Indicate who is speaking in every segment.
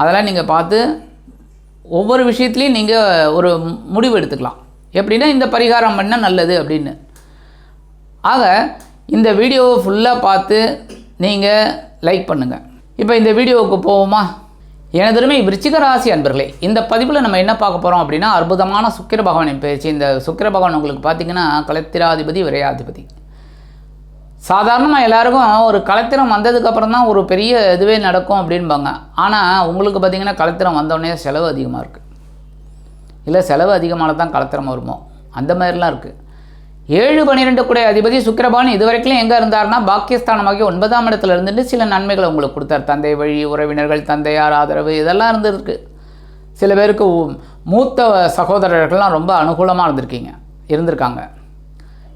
Speaker 1: அதெல்லாம் நீங்கள் பார்த்து ஒவ்வொரு விஷயத்துலையும் நீங்கள் ஒரு முடிவு எடுத்துக்கலாம். எப்படின்னா இந்த பரிகாரம் பண்ணால் நல்லது அப்படின்னு. ஆக இந்த வீடியோவை ஃபுல்லாக பார்த்து நீங்கள் லைக் பண்ணுங்கள் இப்போ இந்த வீடியோவுக்கு போவோமா? எனதருமை விருச்சிக ராசி அன்பர்களே இந்த பதிவில் நம்ம என்ன பார்க்க போகிறோம் அப்படின்னா அற்புதமான சுக்கிர பகவானின் பயிற்சி இந்த சுக்கிர பகவான் உங்களுக்கு பார்த்தீங்கன்னா கலத்திராதிபதி விரையாதிபதி. சாதாரணமாக எல்லாருக்கும் ஒரு கலத்திரம் வந்ததுக்கப்புறம் தான் ஒரு பெரிய இதுவே நடக்கும் அப்படின்பாங்க. ஆனால் உங்களுக்கு பார்த்தீங்கன்னா கலத்திரம் வந்தோடனே செலவு அதிகமாக இருக்குது இல்லை செலவு அதிகமான தான் கலத்திரம் வருமோ? அந்த மாதிரிலாம் இருக்குது ஏழு பன்னிரெண்டு கூட அதிபதி சுக்கிரபான் இது வரைக்கும் எங்கே இருந்தார்னா பாக்கியஸ்தானமாகி ஒன்பதாம் இடத்துல இருந்துட்டு சில நன்மைகளை உங்களுக்கு கொடுத்தார். தந்தை வழி உறவினர்கள் தந்தையார் ஆதரவு இதெல்லாம் இருந்திருக்கு. சில பேருக்கு மூத்த சகோதரர்கள்லாம் ரொம்ப அனுகூலமாக இருந்திருக்கீங்க இருந்திருக்காங்க.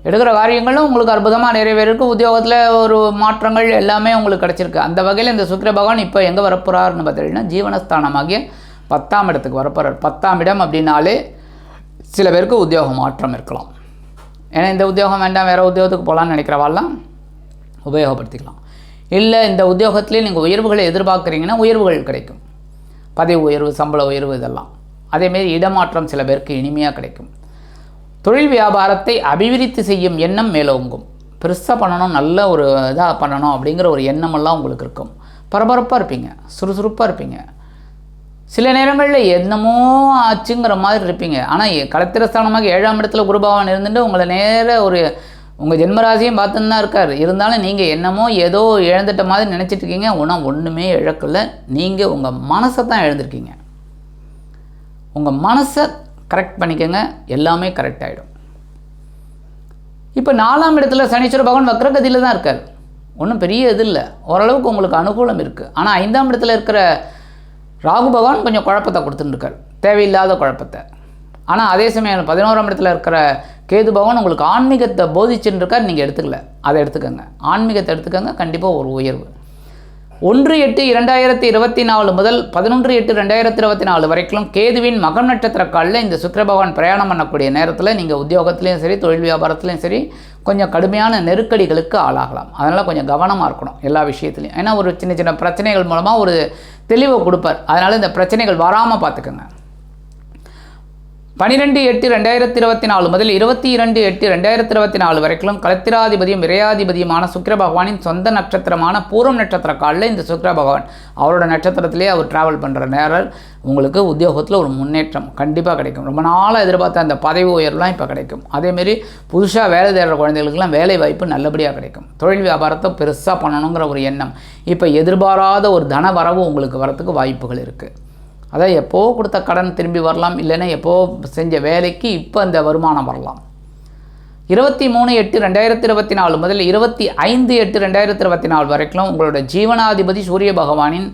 Speaker 1: எடுக்கிற காரியங்களும் உங்களுக்கு அற்புதமாக நிறைவேறிருக்கு உத்தியோகத்தில் ஒரு மாற்றங்கள் எல்லாமே உங்களுக்கு கிடச்சிருக்கு. அந்த வகையில் இந்த சுக்கிர பகவான் இப்போ எங்கே வரப்போகிறாருன்னு பார்த்தீங்கன்னா ஜீவனஸ்தானமாகிய பத்தாம் இடத்துக்கு வரப்போகிறார் பத்தாம் இடம் அப்படின்னாலே சில பேருக்கு உத்தியோக மாற்றம் இருக்கலாம். ஏன்னா இந்த உத்தியோகம் வேண்டாம் வேறு உத்தியோகத்துக்கு போகலான்னு நினைக்கிறவாள்லாம் உபயோகப்படுத்திக்கலாம். இல்லை இந்த உத்தியோகத்திலே நீங்கள் உயர்வுகளை எதிர்பார்க்குறீங்கன்னா உயர்வுகள் கிடைக்கும். பதவி உயர்வு சம்பள உயர்வு இதெல்லாம். அதேமாரி இடமாற்றம் சில பேருக்கு இனிமையாக கிடைக்கும். தொழில் வியாபாரத்தை அபிவிருத்தி செய்யும் எண்ணம் மேலோங்கும். பெருசாக பண்ணணும் நல்ல ஒரு இதாக பண்ணணும் அப்படிங்கிற ஒரு எண்ணமெல்லாம் உங்களுக்கு இருக்கும். பரபரப்பாக இருப்பீங்க சுறுசுறுப்பாக இருப்பீங்க. சில நேரங்களில் என்னமோ ஆச்சுங்கிற மாதிரி இருப்பீங்க. ஆனால் கலத்திரஸ்தானமாக ஏழாம் இடத்துல குருபாவன் இருந்துட்டு உங்களை நேர ஒரு உங்கள் ஜென்மராசியும் பார்த்துன்னு தான் இருக்கார். இருந்தாலும் நீங்கள் என்னமோ ஏதோ இழந்துட்ட மாதிரி நினச்சிட்டு இருக்கீங்க. ஆனால் ஒன்றுமே இழக்கலை. நீங்கள் உங்கள் மனசை தான் இழந்திருக்கீங்க. உங்கள் மனசை கரெக்ட் பண்ணிக்கோங்க எல்லாமே கரெக்ட் ஆகிடும் இப்போ நாலாம் இடத்துல சனீஸ்வர பகவான் வக்ரகதியில் தான் இருக்கார். ஒன்றும் பெரிய இது இல்லை. ஓரளவுக்கு உங்களுக்கு அனுகூலம் இருக்குது ஆனால் ஐந்தாம் இடத்துல இருக்கிற ராகு பகவான் கொஞ்சம் குழப்பத்தை கொடுத்துட்டுருக்கார். தேவையில்லாத குழப்பத்தை. ஆனால் அதே சமயம் பதினோராம் இடத்துல இருக்கிற கேது பகவான் உங்களுக்கு ஆன்மீகத்தை போதிச்சுன்னு இருக்கார் நீங்கள் எடுத்துக்கல. அதை எடுத்துக்கோங்க. ஆன்மீகத்தை எடுத்துக்கோங்க கண்டிப்பாக ஒரு உயர்வு. ஒன்று எட்டு இரண்டாயிரத்தி இருபத்தி நாலு முதல் பதினொன்று எட்டு ரெண்டாயிரத்தி இருபத்தி நாலு வரைக்கும் கேதுவின் மகம் நட்சத்திர காலில் இந்த சுக்கிர பகவான் பிரயாணம் பண்ணக்கூடிய நேரத்தில் நீங்கள் உத்தியோகத்துலேயும் சரி தொழில் வியாபாரத்துலேயும் சரி கொஞ்சம் கடுமையான நெருக்கடிகளுக்கு ஆளாகலாம். அதனால் கொஞ்சம் கவனமாக இருக்கணும் எல்லா விஷயத்துலையும். ஏன்னா ஒரு சின்ன சின்ன பிரச்சனைகள் மூலமாக ஒரு தெளிவை கொடுப்பார். அதனால் இந்த பிரச்சனைகள் வராமல் பார்த்துக்கோங்க பனிரெண்டு எட்டு ரெண்டாயிரத்தி இருபத்தி நாலு முதல் இருபத்தி இரண்டு எட்டு ரெண்டாயிரத்தி இருபத்தி நாலு வரைக்கும் கலத்திராதிபதியும் விரையாதிபதியுமான சுக்கிர பகவானின் சொந்த நட்சத்திரமான பூரம் நட்சத்திர காலில் இந்த சுக்கிர பகவான் அவரோட நட்சத்திரத்திலே அவர் டிராவல் பண்ணுற நேரம் உங்களுக்கு உத்தியோகத்தில் ஒரு முன்னேற்றம் கண்டிப்பாக கிடைக்கும். ரொம்ப நாளாக எதிர்பார்த்த அந்த பதவி உயர்வுலாம் இப்போ கிடைக்கும். அதேமாரி புதுசாக வேலை தேடுற குழந்தைகளுக்கெல்லாம் வேலை வாய்ப்பு நல்லபடியாக கிடைக்கும். தொழில் வியாபாரத்தை பெருசாக பண்ணணுங்கிற ஒரு எண்ணம். இப்போ எதிர்பாராத ஒரு தன வரவு உங்களுக்கு வரத்துக்கு வாய்ப்புகள் இருக்குது அதான் எப்போ கொடுத்த கடன் திரும்பி வரலாம் இல்லைன்னா எப்போ செஞ்ச வேலைக்கு இப்போ அந்த வருமானம் வரலாம். இருபத்தி மூணு எட்டு ரெண்டாயிரத்தி இருபத்தி நாலு முதல் இருபத்தி ஐந்து எட்டு ரெண்டாயிரத்தி இருபத்தி நாலு வரைக்கும் உங்களோட ஜீவனாதிபதி சூரிய பகவானின்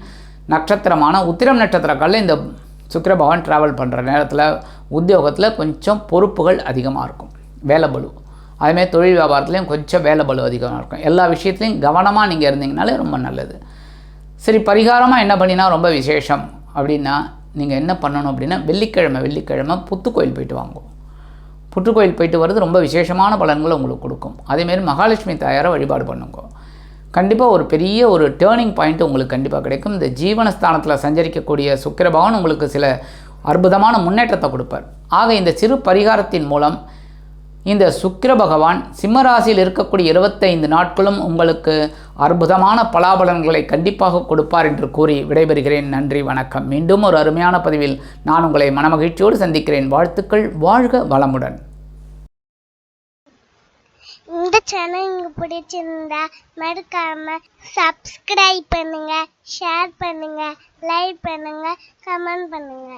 Speaker 1: நட்சத்திரமான உத்திரம் நட்சத்திரக்கால இந்த சுக்கிர பகவான் ட்ராவல் பண்ணுற நேரத்தில் உத்தியோகத்தில் கொஞ்சம் பொறுப்புகள் அதிகமாக இருக்கும். வேலை பலு அதுமாரி தொழில் வியாபாரத்துலேயும் கொஞ்சம் வேலை பலு அதிகமாக இருக்கும். எல்லா விஷயத்துலையும் கவனமாக நீங்கள் இருந்தீங்கனாலே ரொம்ப நல்லது. சரி பரிகாரமாக என்ன பண்ணினா ரொம்ப விசேஷம். அப்படின்னா நீங்கள் என்ன பண்ணணும் அப்படின்னா வெள்ளிக்கிழமை வெள்ளிக்கிழமை புத்துக்கோயில் போயிட்டு வாங்குவோம் புற்றுக்கோயில் போயிட்டு வர்றது ரொம்ப விசேஷமான பலன்களை உங்களுக்கு கொடுக்கும். அதேமாரி மகாலட்சுமி தாயாரை வழிபாடு பண்ணுங்க. கண்டிப்பாக ஒரு பெரிய ஒரு டேர்னிங் பாயிண்ட் உங்களுக்கு கண்டிப்பாக கிடைக்கும். இந்த ஜீவனஸ்தானத்தில் சஞ்சரிக்கக்கூடிய சுக்கிரபகவான் உங்களுக்கு சில அற்புதமான முன்னேற்றத்தை கொடுப்பார். ஆக இந்த சிறு பரிகாரத்தின் மூலம் இந்த சுக்கிர பகவான் சிம்மராசியில் இருக்கக்கூடிய இருபத்தைந்து நாட்களும் உங்களுக்கு அற்புதமான பலாபலன்களை கண்டிப்பாக கொடுப்பார் என்று கூறி விடைபெறுகிறேன். நன்றி வணக்கம். மீண்டும் ஒரு அருமையான பதிவில் நான் உங்களை மனமகிழ்ச்சியோடு சந்திக்கிறேன். வாழ்த்துக்கள் வாழ்க வளமுடன்.
Speaker 2: இந்த சேனல் உங்களுக்கு பிடிச்சிருந்தா மறக்காம சப்ஸ்கிரைப் பண்ணுங்க ஷேர் பண்ணுங்க லைக் பண்ணுங்க கமெண்ட் பண்ணுங்க.